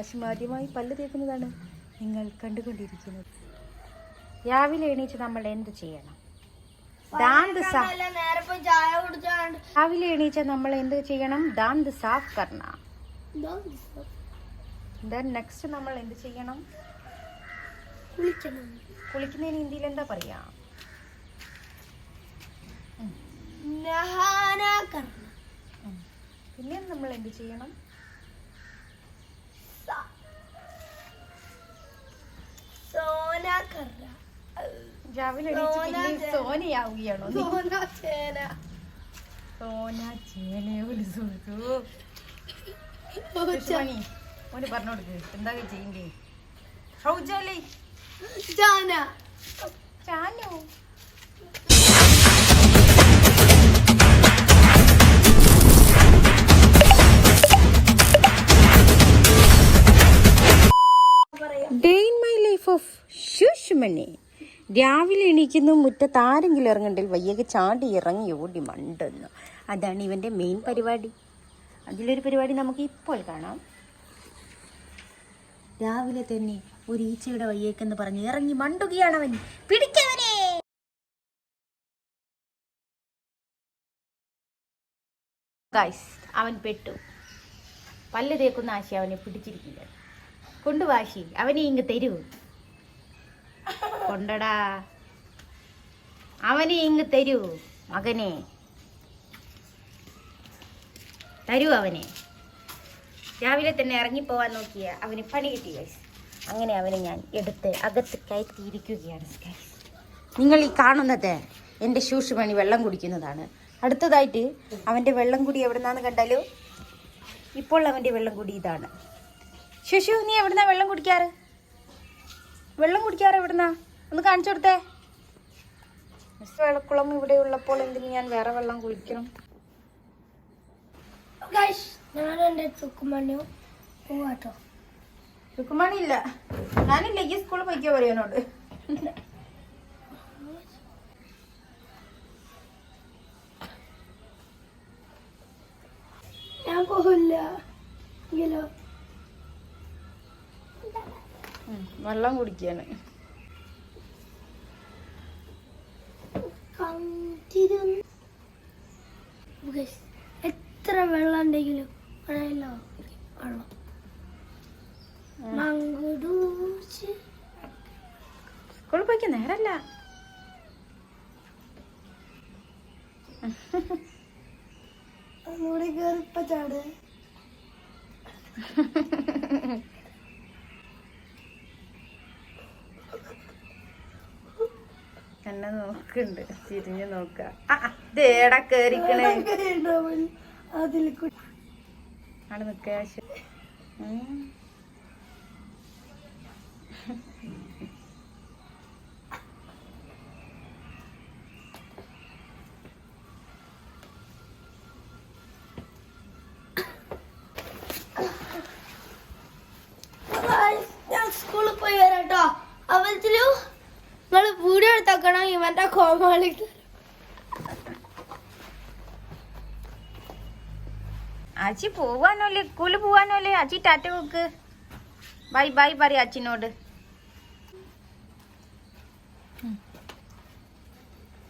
ആശിം ആദ്യമായി പല്ല് തേക്കുന്നതാണ് നിങ്ങൾ കണ്ടുകൊണ്ടിരിക്കുന്നത്. രാവിലെ എണീച്ച് നമ്മൾ എന്ത് ചെയ്യണം? ദാന്ത് രാവിലെ എണീച്ച നമ്മൾ എന്ത് ചെയ്യണം? ദാന്ത് സാഫ് കർണ. ദെൻ നെക്സ്റ്റ് നമ്മൾ എന്ത് ചെയ്യണം? കുളിക്കണം. കുളിക്കുന്നതിന് ഹിന്ദിയിൽ എന്താ പറയാ? പിന്നെ നമ്മൾ എന്ത് ചെയ്യണം? സോനയാവുകയാണോ സോന ചേനയോട് സുഖു ഓന് പറഞ്ഞു കൊടുക്ക്. എന്താ ചെയ്യേണ്ടേ? ഷൗജാലി ജാന. ജാനോ? ഓഫ് ശുഷ്മണി രാവിലെ എണീക്കുന്നു മുറ്റത്ത് ആരെങ്കിലും ഇറങ്ങണ്ടെങ്കിൽ വയ്യക്ക് ചാടി ഇറങ്ങി ഓടി മണ്ടുന്നു. അതാണ് ഇവന്റെ മെയിൻ പരിപാടി. അതിലൊരു പരിപാടി നമുക്ക് ഇപ്പോൾ കാണാം. രാവിലെ തന്നെ ഒരു ഈച്ചയുടെ വയ്യേക്കെന്ന് പറഞ്ഞ് ഇറങ്ങി മണ്ടുകയാണ് അവൻ. പിടിക്കവനെ! അവൻ പെട്ടു. പല്ല് തേക്കുന്ന ആശി അവനെ പിടിച്ചിരിക്കില്ല കൊണ്ടുവാശി അവനെ ഇങ്ങ് തരൂ. കൊണ്ടടാ. അവനെ ഇങ്ങ് തരൂ മകനെ. തരൂ അവനെ. രാവിലെ തന്നെ ഇറങ്ങിപ്പോവാൻ നോക്കിയ അവന് പണി കിട്ടി ഗൈസ് അങ്ങനെ അവനെ ഞാൻ എടുത്ത് അകത്ത് കയറ്റിയിരിക്കുകയാണ് ഗൈസ് നിങ്ങൾ ഈ കാണുന്നത് എന്റെ ശൂഷ് മണി വെള്ളം കുടിക്കുന്നതാണ്. അടുത്തതായിട്ട് അവന്റെ വെള്ളം കുടി എവിടെ നിന്നാന്ന് കണ്ടാലോ? ഇപ്പോൾ അവന്റെ വെള്ളം കുടി ഇതാണ്. ശുശു നീ എവിടുന്നാ വെള്ളം കുടിക്കാറ്? വെള്ളം കുടിക്കാറ് എവിടുന്നാ? ഒന്ന് കാണിച്ചു കൊടുത്തേ. മിസ് വെള്ളക്കുളം ഇവിടെ ഉള്ളപ്പോൾ എന്തിന് ഞാൻ വേറെ വെള്ളം കുളിക്കണം ഞാൻ എന്റെ തുക്കുമണ്ണിയോ പോവാട്ടോ. രുക്കുമാണി ഇല്ല ഞാനില്ല ഈ സ്കൂളിൽ പോയിക്കോ പറയാനോട് ഞാൻ പോകില്ല എങ്കിലോ വെള്ളം കുടിക്കാണ് എത്ര വെള്ളം ഉണ്ടെങ്കിലും പറയല്ലോ വെള്ളം. സ്കൂളിൽ പോയിക്കോ നേരല്ല. ഒന്നുകൂടി കയറിപ്പ ചാട്. എന്നെ നോക്കുന്നുണ്ട് തിരിഞ്ഞു നോക്ക. ദേടാ കേറിക്കണേ? അവിടെ സ്കൂളിൽ പോയി വരാട്ടോ. അവത്തിലു നിങ്ങൾ വീഡിയോ എടുത്താക്കണം ഇവന്റെ കോമാളി അച്ചി പോവാനോല്ലേ സ്കൂളിൽ പോവാനോല്ലേ? അച്ചി ടാറ്റ വെക്ക് ബൈ ബൈ പറ അച്ചിനോട്.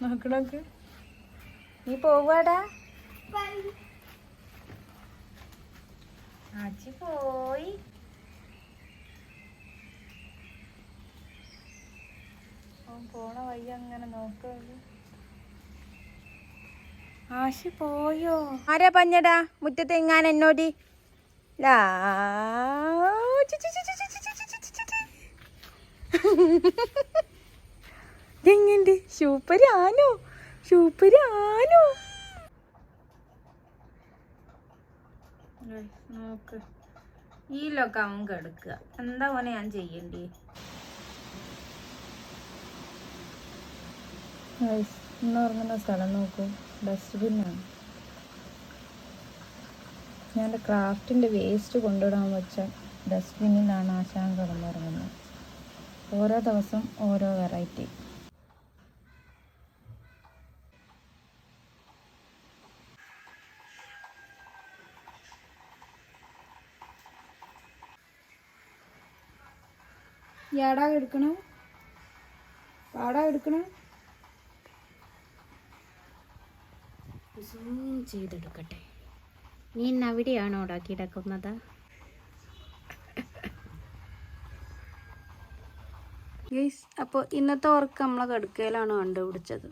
നോക്കണോക്ക് നീ പോവാടാ. അച്ചി പോയി. അപ്പം പോണ വഴി അങ്ങനെ നോക്കുകയുള്ളൂ ആശി പോയോ ആരാ പഞ്ഞടാ മുറ്റത്ത് എങ്ങാൻ എന്നോടി എങ്ങണ്ട് സൂപ്പരാനോ ആനോ നോക്ക് ഈ ലൊക്കെ അവൻ കിടക്കുക എന്താ പോലെ ഞാൻ ചെയ്യണ്ടേ ഇന്ന് ഉറങ്ങുന്ന സ്ഥലം നോക്കൂ. ഡസ്റ്റ്ബിന്നാണ് ഞാൻ എന്റെ ക്രാഫ്റ്റിന്റെ വേസ്റ്റ് കൊണ്ടുവിടാൻ വെച്ച ഡസ്റ്റ്ബിന്നിലാണ് ആശാൻ കിടന്നുറങ്ങുന്നത്. ഓരോ ദിവസം ഓരോ വെറൈറ്റി എടാ എടുക്കണം? പാടാ എടുക്കണം? സൂം ചെയ്തെടുക്കട്ടെ. നീ ഇന്ന് അവിടെയാണോടാ കിടക്കുന്നത്? അപ്പോൾ ഇന്നത്തെ വർക്ക് നമ്മളെ കടുക്കയിലാണ് കണ്ടുപിടിച്ചത്.